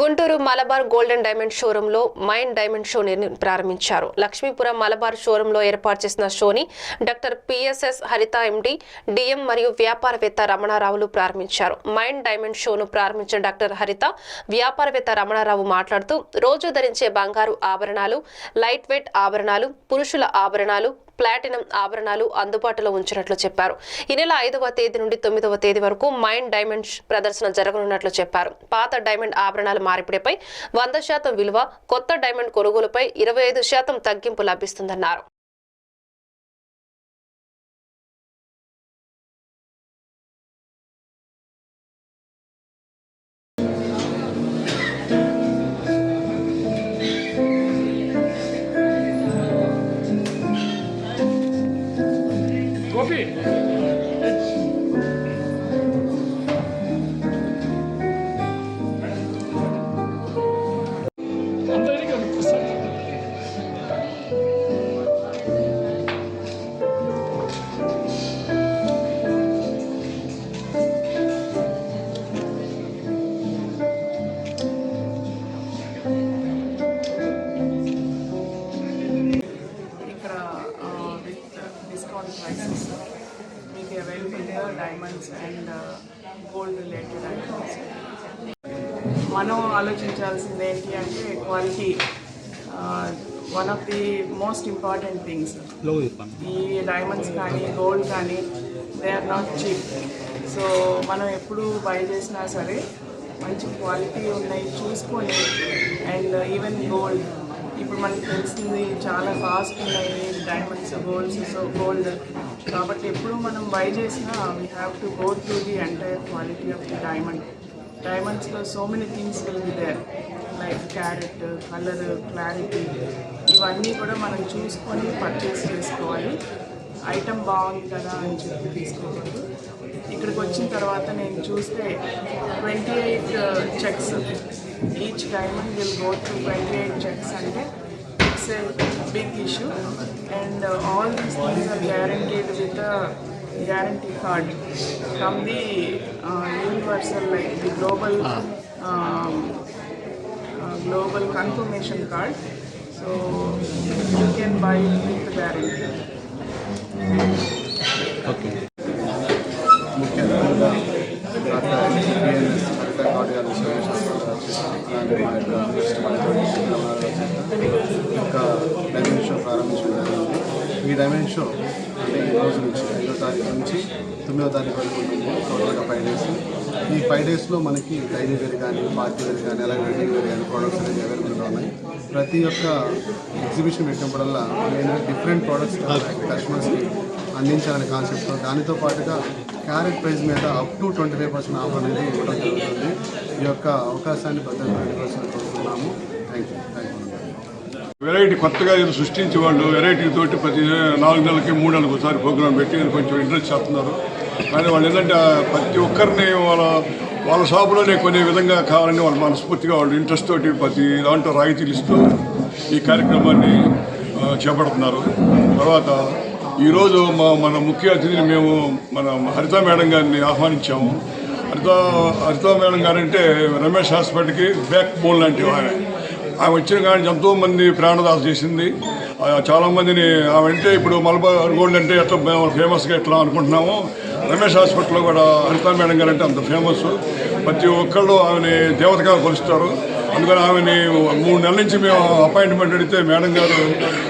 Guntur Malabar golden diamond షోరూంలో mind diamond show ప్రారంభించారు. లక్ష్మీపురం మలబార్ షోరూంలో ఏర్పాటు చేసిన షోని doctor PSS Haritha MD DM మరియు వ్యాపారవేత్త రమణారావులు ప్రారంభించారు. మైండ్ డైమండ్ షోను ప్రారంభించిన డాక్టర్ హరిత వ్యాపారవేత్త రమణారావు మాట్లాడుతూ రోజు ధరించే బంగారు ఆభరణాలు లైట్ వెయిట్ ఆభరణాలు పురుషుల ఆభరణాలు ప్లాటినం ఆభరణాలు అందుబాటులో ఉంచినట్లు చెప్పారు. ఈ నెల ఐదవ తేదీ నుండి తొమ్మిదవ తేదీ వరకు మైండ్ డైమండ్ ప్రదర్శన జరగనున్నట్లు చెప్పారు. పాత డైమండ్ ఆభరణాల మార్పిడిపై వంద శాతం విలువ కొత్త డైమండ్ కొనుగోలుపై ఇరవై ఐదు శాతం తగ్గింపు లభిస్తుందన్నారు. Amen. Items and gold related items. మనం ఆలోచించాల్సింది ఏంటి అంటే quality. One of the most important things ఈ డైమండ్స్ కానీ గోల్డ్ కానీ they are not cheap so మనం ఎప్పుడు బై చేసినా సరే మంచి క్వాలిటీ ఉన్నాయి చూసుకొని అండ్ ఈవెన్ గోల్డ్ ఇప్పుడు మనకి తెలిసింది చాలా ఫాస్ట్ ఉన్నాయి డైమండ్స్ గోల్డ్స్ సో గోల్డ్ కాబట్టి ఎప్పుడు మనం బై చేసినా we have to go through the entire quality of the diamond డైమండ్స్లో so many things will be there like carat colour clarity ఇవన్నీ కూడా మనం చూసుకొని పర్చేస్ చేసుకోవాలి. ఐటమ్ బాగుంది కదా అని చెప్పి తీసుకోకూడదు. ఇక్కడికి వచ్చిన తర్వాత నేను చూస్తే twenty eight checks each diamond will go through 28 checks and it's a big issue. And uh, all these things are guaranteed with a guarantee card. From the uh, universal like the global ah. um, uh, global confirmation card. So you can buy it with guarantee. Okay. Diamond show ప్రారంభించడం ఈ diamond show అంటే ఈ రోజు నుంచి ఐదో తారీఖు నుంచి తొమ్మిదో తారీఖు వరకు ఉంటుంది. టోటల్గా ఫైవ్ డేస్ ఈ ఫైవ్ డేస్లో మనకి డైలీ వేర్ కానీ పార్టీ వేర్ కానీ అలాగే వెడ్డింగ్ వేర్ కానీ ప్రోడక్ట్స్ అనేవి అవైలబుల్గా ఉన్నాయి. ప్రతి ఒక్క ఎగ్జిబిషన్ పెట్టినప్పుడల్లా నేను డిఫరెంట్ ప్రోడక్ట్స్ కస్టమర్స్కి అందించాలనే కాన్సెప్ట్తో దానితో పాటుగా క్యారెట్ ప్రైస్ మీద up to twenty five percent offer అనేది ఇవ్వడం జరుగుతుంది. ఈ యొక్క అవకాశాన్ని భద్రత కోరుతున్నాము. Thank you thank you variety కొత్తగా ఏదో సృష్టించే వాళ్ళు వెరైటీ తోటి ప్రతి నాలుగు నెలలకి మూడు నెలలకు ఒకసారి ప్రోగ్రామ్ పెట్టి కొంచెం ఇంట్రెస్ట్ చేస్తున్నారు. కానీ వాళ్ళు ఏంటంటే ప్రతి ఒక్కరిని వాళ్ళ వాళ్ళ షాపులోనే కొనే విధంగా కావాలని వాళ్ళు మనస్ఫూర్తిగా వాళ్ళు ఇంట్రెస్ట్ తోటి ప్రతి దాంట్లో రాయితీలు ఇస్తూ ఈ కార్యక్రమాన్ని చేపడుతున్నారు. తర్వాత ఈరోజు మా మన ముఖ్య అతిథిని మేము మన హరిత మేడం గారిని ఆహ్వానించాము. హరిత హరిత మేడం గారంటే రమేష్ హాస్పిటల్కి బ్యాక్ బోన్ లాంటి ఆమె ఆమె వచ్చిన కానీ ఎంతో మంది ప్రాణదాస చేసింది. చాలామందిని ఆమె అంటే ఇప్పుడు మలబార్ గోల్డ్ అంటే ఎట్లా ఫేమస్గా ఎట్లా అనుకుంటున్నామో రమేష్ హాస్పిటల్లో కూడా హరిత మేడం గారు అంటే అంత ఫేమస్ ప్రతి ఒక్కళ్ళు ఆమెని దేవతగా కొలుస్తారు. అందుకని ఆమెని మూడు నెలల నుంచి మేము అపాయింట్మెంట్ అడిగితే మేడం గారు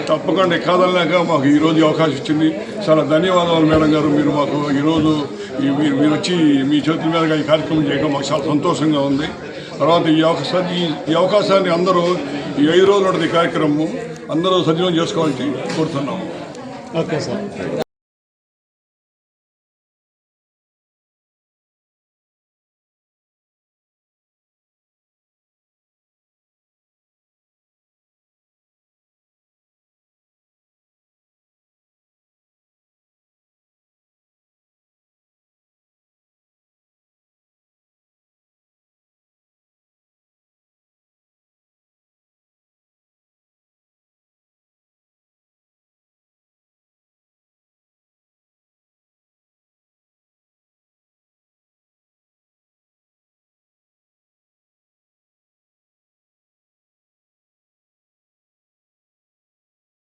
తప్పకుండా కాదనలేక మాకు ఈరోజు అవకాశం ఇచ్చింది. చాలా ధన్యవాదాలు మేడం గారు. మీరు మాకు ఈరోజు ఈ- మీరు మీరు వచ్చి మీ చేతుల మీదుగా ఈ కార్యక్రమం చేయడం మాకు చాలా సంతోషంగా ఉంది. తర్వాత ఈ అవకాశాన్ని ఈ అవకాశాన్ని అందరూ ఈ ఐదు రోజులు ఉంటుంది ఈ కార్యక్రమం అందరూ సద్వినియోగం చేసుకోవాలని కోరుతున్నాము. Okay sir.